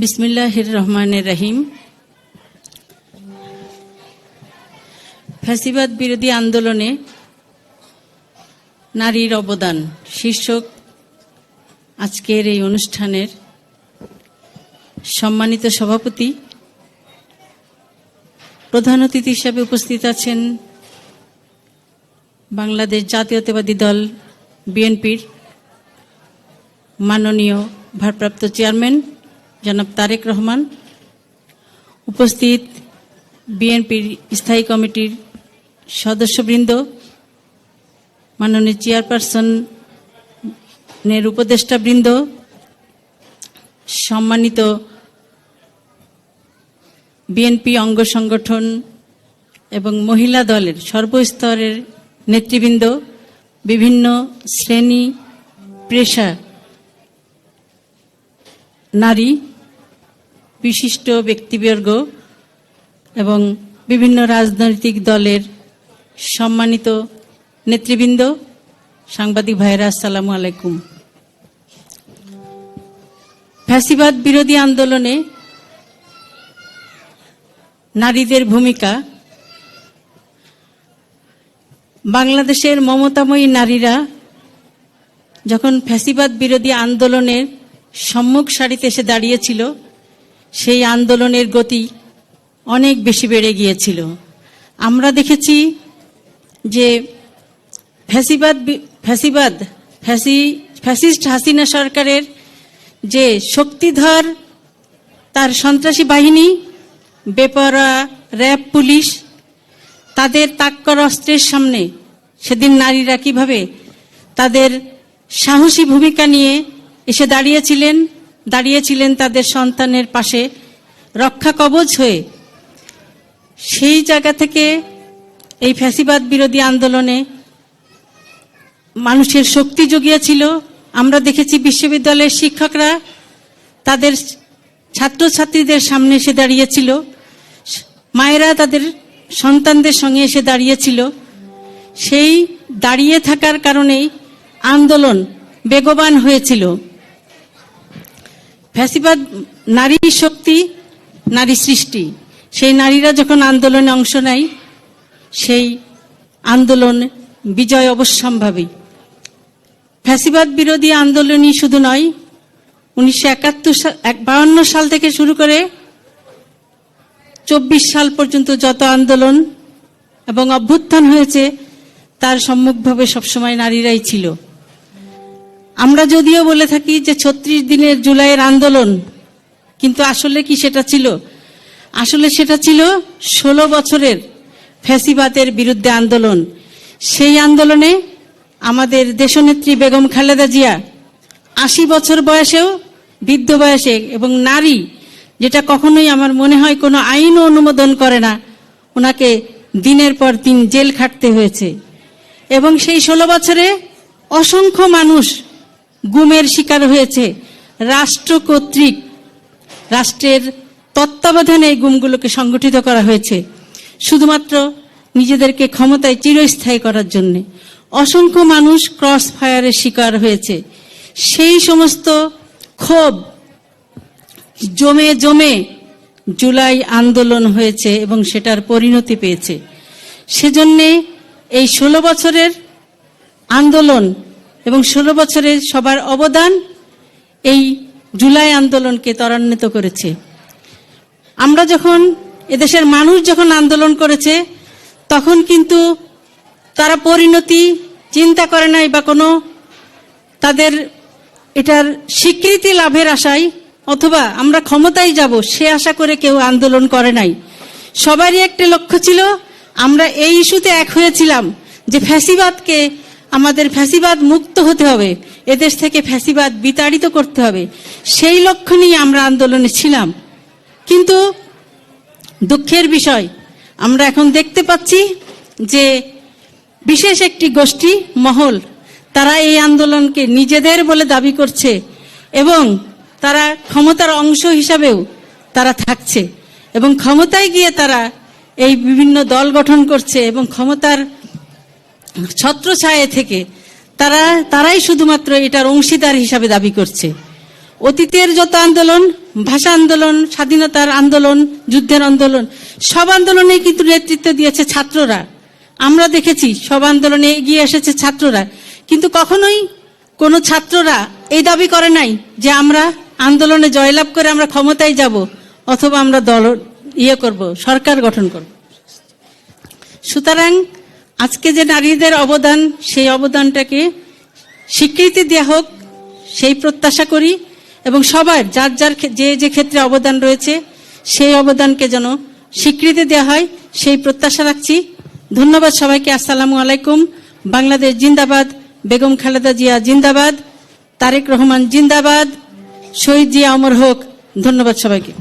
বিসমিল্লাহির রহমানের রহিম। ফ্যাসিবাদ বিরোধী আন্দোলনে নারীর অবদান। শীর্ষক আজকের এই অনুষ্ঠানের সম্মানিত সভাপতি প্রধান অতিথি হিসাবে উপস্থিত আছেন বাংলাদেশ জাতীয়তাবাদী দল বিএনপির মাননীয় ভারপ্রাপ্ত চেয়ারম্যান জনাব তারেক রহমান, উপস্থিত বিএনপির স্থায়ী কমিটির সদস্যবৃন্দ, মাননীয় চেয়ারপারসনের উপদেষ্টাবৃন্দ, সম্মানিত বিএনপি অঙ্গ সংগঠন এবং মহিলা দলের সর্বস্তরের নেতৃবৃন্দ, বিভিন্ন শ্রেণি, পেশা, নারী বিশিষ্ট ব্যক্তিবর্গ এবং বিভিন্ন রাজনৈতিক দলের সম্মানিত নেতৃবৃন্দ, সাংবাদিক ভাইরা আসসালামু আলাইকুম। ফ্যাসিবাদ বিরোধী আন্দোলনে নারীদের ভূমিকা। বাংলাদেশের মমতাময়ী নারীরা যখন ফ্যাসিবাদ বিরোধী আন্দোলনের সম্মুখ সারিতে এসে দাঁড়িয়েছিল সেই আন্দোলনের গতি অনেক বেশি বেড়ে গিয়েছিল। আমরা দেখেছি যে ফ্যাসিবাদ ফ্যাসিবাদ, ফ্যাসি, ফ্যাসিস্ট হাসিনা সরকারের যে শক্তিধর তার সন্ত্রাসী বাহিনী বেপরা র্যাব পুলিশ, তাদের তাক্কর অস্ত্রের সামনে সেদিন নারীরা কীভাবে তাদের সাহসী ভূমিকা নিয়ে এসে দাঁড়িয়েছিলেন দাঁড়িয়েছিলেন তাদের সন্তানের পাশে রক্ষা কবচ হয়ে। সেই জায়গা থেকে এই ফ্যাসিবাদ বিরোধী আন্দোলনে মানুষের শক্তি জুগিয়েছিল। আমরা দেখেছি বিশ্ববিদ্যালয়ের শিক্ষকরা তাদের ছাত্রছাত্রীদের সামনে এসে দাঁড়িয়েছিল। মায়েরা তাদের সন্তানদের সঙ্গে এসে দাঁড়িয়েছিল। সেই দাঁড়িয়ে থাকার কারণেই আন্দোলন বেগবান হয়েছিল। ফ্যাসিবাদ, নারী শক্তি, নারী সৃষ্টি। সেই নারীরা যখন আন্দোলনে অংশ নেয়, সেই আন্দোলন বিজয় অবশ্যম্ভাবী। ফ্যাসিবাদ বিরোধী আন্দোলনই শুধু নয়, উনিশশো একাত্তর সাল বাউন্ন সাল থেকে শুরু করে চব্বিশ সাল পর্যন্ত যত আন্দোলন এবং অভ্যুত্থান হয়েছে, তার সম্মুখভাবে সবসময় নারীরাই ছিল। আমরা যদিও বলে থাকি যে ছত্রিশ দিনের জুলাইয়ের আন্দোলন, কিন্তু আসলে কি সেটা ছিল? আসলে সেটা ছিল ষোলো বছরের ফ্যাসিবাদের বিরুদ্ধে আন্দোলন। সেই আন্দোলনে আমাদের দেশনেত্রী বেগম খালেদা জিয়া আশি বছর বয়সেও বৃদ্ধ বয়সে এবং নারী, যেটা কখনোই আমার মনে হয় কোনো আইনও অনুমোদন করে না, ওনাকে দিনের পর দিন জেল খাটতে হয়েছে। এবং সেই ষোলো বছরে অসংখ্য মানুষ গুমের শিকার হয়েছে। রাষ্ট্র কর্তৃক রাষ্ট্রের তত্ত্বাবধানে এই গুমগুলোকে সংগঠিত করা হয়েছে। শুধুমাত্র নিজেদেরকে ক্ষমতায় চিরস্থায়ী করার জন্য। অসংখ্য মানুষ ক্রস ফায়ারের শিকার হয়েছে। সেই সমস্ত ক্ষোভ জমে জমে জুলাই আন্দোলন হয়েছে এবং সেটার পরিণতি পেয়েছে। সেজন্যে এই ষোলো বছরের আন্দোলন এবং ষোলো বছরের সবার অবদান এই জুলাই আন্দোলনকে ত্বরান্বিত করেছে। আমরা যখন এদেশের মানুষ যখন আন্দোলন করেছে, তখন কিন্তু তারা পরিণতি চিন্তা করে নাই বা কোনো তাদের এটার স্বীকৃতি লাভের আশায়, অথবা আমরা ক্ষমতায় যাব সে আশা করে কেউ আন্দোলন করে নাই। সবারই একটা লক্ষ্য ছিল, আমরা এই ইস্যুতে এক হয়েছিলাম যে ফ্যাসিবাদকে আমাদের ফ্যাসিবাদ মুক্ত হতে হবে। এদেশ থেকে ফ্যাসিবাদ বিতাড়িত করতে হবে। সেই লক্ষ্য নিয়ে আমরা আন্দোলনে ছিলাম। কিন্তু দুঃখের বিষয়, আমরা এখন দেখতে পাচ্ছি যে বিশেষ একটি গোষ্ঠী, মহল, তারা এই আন্দোলনকে নিজেদের বলে দাবি করছে এবং তারা ক্ষমতার অংশ হিসাবেও তারা থাকছে এবং ক্ষমতায় গিয়ে তারা এই বিভিন্ন দল গঠন করছে এবং ক্ষমতার ছত্রছায়া থেকে তারা, তারাই শুধুমাত্র এটার অংশীদার হিসাবে দাবি করছে। অতীতের যত আন্দোলন, ভাষা আন্দোলন, স্বাধীনতার আন্দোলন, যুদ্ধের আন্দোলন, সব আন্দোলনে কিন্তু নেতৃত্ব দিয়েছে ছাত্ররা। আমরা দেখেছি সব আন্দোলনে এগিয়ে এসেছে ছাত্ররা। কিন্তু কখনোই কোনো ছাত্ররা এই দাবি করে নাই যে আমরা আন্দোলনে জয়লাভ করে আমরা ক্ষমতায় যাব অথবা আমরা দল ইয়ে করব, সরকার গঠন করব। সুতরাং আজকে যে নারীদের অবদান, সেই অবদানটাকে স্বীকৃতি দেওয়া হোক, সেই প্রত্যাশা করি এবং সবার যার যার যে যে ক্ষেত্রে অবদান রয়েছে, সেই অবদানকে যেন স্বীকৃতি দেওয়া হয়, সেই প্রত্যাশা রাখছি। ধন্যবাদ সবাইকে। আসসালামু আলাইকুম। বাংলাদেশ জিন্দাবাদ, বেগম খালেদা জিয়া জিন্দাবাদ, তারেক রহমান জিন্দাবাদ, শহীদ জিয়া অমর হোক। ধন্যবাদ সবাইকে।